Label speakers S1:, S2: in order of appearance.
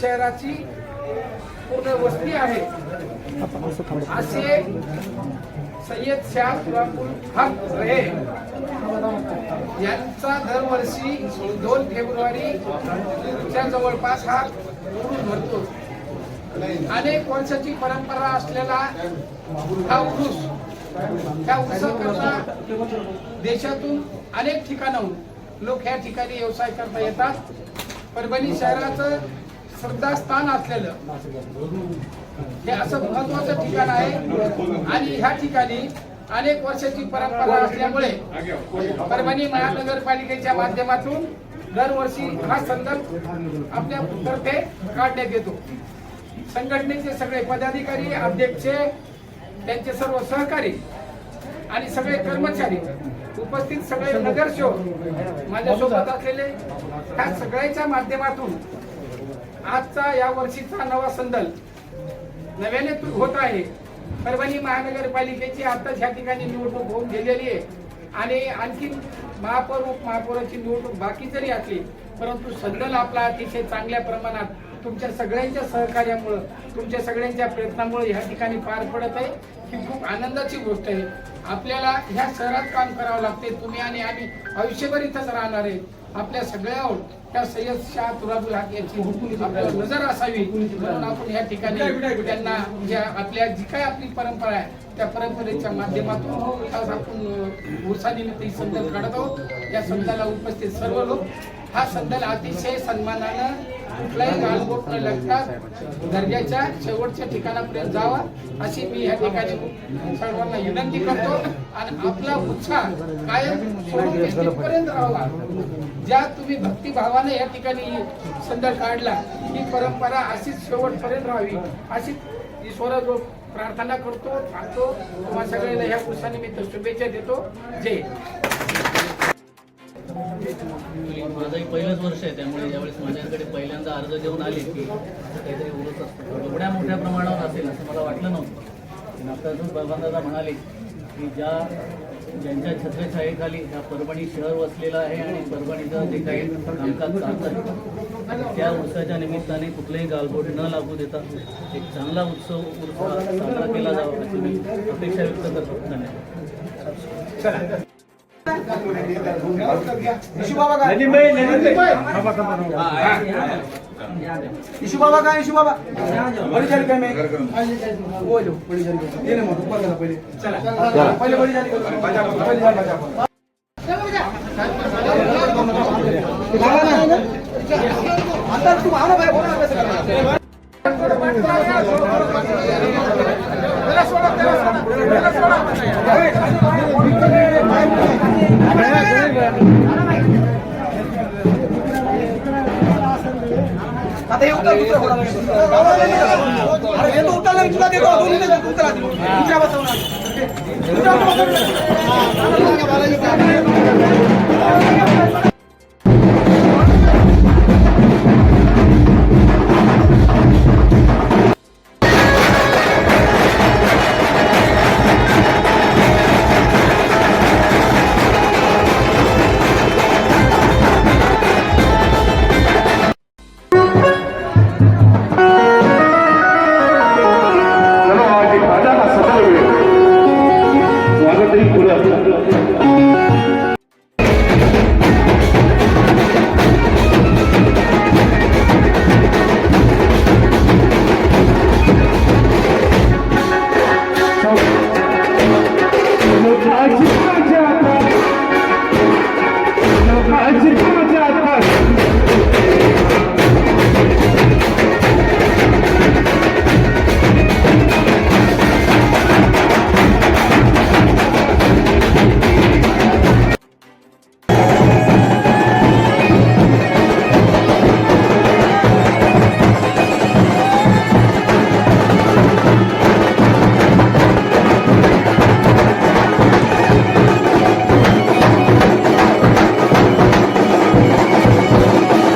S1: शहराची पूर्ण वस्ती आहे. असे सय्यद शाह तुरापुल हक यांचा दरवर्षी दोन फेब्रुवारीच्या जवळपास हा उरूस भरतो. अनेक वर्षाची परंपरा असलेला हा उरूस त्या उत्सवाकरता देशातून अनेक ठिकाणाहून लोक या ठिकाणी व्यवसाय करता येतात. परभणी शहराचं श्रद्धास्थान असलेलं हे असं महत्वाचं ठिकाण आहे. आणि ह्या ठिकाणी अनेक वर्षाची परंपरा असल्यामुळे परभणी महानगरपालिकेच्या माध्यमातून दरवर्षी हा संदर्भ आपल्या तर्फे काढण्यात येतो. संघटनेचे सगळे पदाधिकारी अध्यक्ष त्यांचे सर्व सहकारी आणि सगळे कर्मचारी उपस्थित सगळे नगरसेवक माझ्यासोबत असलेले ह्या सगळ्याच्या माध्यमातून आजचा या वर्षीचा नवा संदल नव्याने तु- होत आहे. परभणी महानगरपालिकेची आताच ह्या ठिकाणी निवडणूक होऊन गेलेली आहे. आणि आणखी महापौर उपमहापौराची निवडणूक बाकी जरी असली परंतु संदल आपला अतिशय चांगल्या प्रमाणात तुमच्या सगळ्यांच्या सहकार्यामुळं तुमच्या सगळ्यांच्या प्रयत्नामुळे ह्या ठिकाणी पार पडत आहे. ही खूप आनंदाची गोष्ट आहे. आपल्याला ह्या शहरात काम करावं लागते. तुम्ही आणि आम्ही आयुष्यभर इथंच राहणार आहे. आपल्या सगळ्यावर त्या सय्यद शाह तुराबुल हाक यांची आपल्यावर नजर असावी. म्हणून आपण या ठिकाणी त्यांना ज्या आपल्या जी काय आपली परंपरा आहे त्या परंपरेच्या माध्यमातून आज आपण उर्सानिमित्त ही संदल काढत आहोत. या संदाला उपस्थित सर्व लोक हा सद्दल अतिशय सन्मानानं कुठलाही गालबोट न लागता दर्जाच्या शेवटच्या ठिकाणापर्यंत जावा अशी मी या ठिकाणी सर्वांना विनंती करतो. आणि आपला उत्साह कायम पर्यंत राहावा. ज्या तुम्ही भक्तिभावाने या ठिकाणी संदर्भ काढला ही परंपरा अशीच शेवटपर्यंत राहावी अशीच ईश्वराजवळ प्रार्थना करतो थांबतो. तुम्हा सगळ्यांना ह्या उत्साहानिमित्त शुभेच्छा देतो. जय.
S2: माझंही पहिलंच वर्ष आहे त्यामुळे ज्यावेळेस माझ्याकडे पहिल्यांदा अर्ज देऊन आले की काहीतरी उरत असतं. एवढ्या मोठ्या प्रमाणावर असेल असं मला वाटलं नव्हतं. आता अजून बाबांदादा म्हणाले की ज्या ज्यांच्या छत्रछायेखाली ह्या परभणी शहर वसलेलं आहे आणि परभणीचं जे काही कामकाज चालतं आहे त्या उत्सवाच्या निमित्ताने कुठलेही गालबोट न लागू देता एक चांगला उत्सव उत्सव साजरा केला जावा अशी मी अपेक्षा व्यक्त करतो. धन्यवाद.
S3: बाबा का बाबा का बाबा बड़ी जाली का मैं बड़ी जाली ये नहीं ऊपर करा पहले चला. पहले बड़ी जाली का पहले जाली बजा भाई बोलो ना कैसे करना आता हे उतर दुसरं कोणाला नाही. अरे हे तो उतरला मी तुला देतो दोन्ही देतो तू उतरा दुसऱ्या बसवणार दुसऱ्या बसवणार রাখছি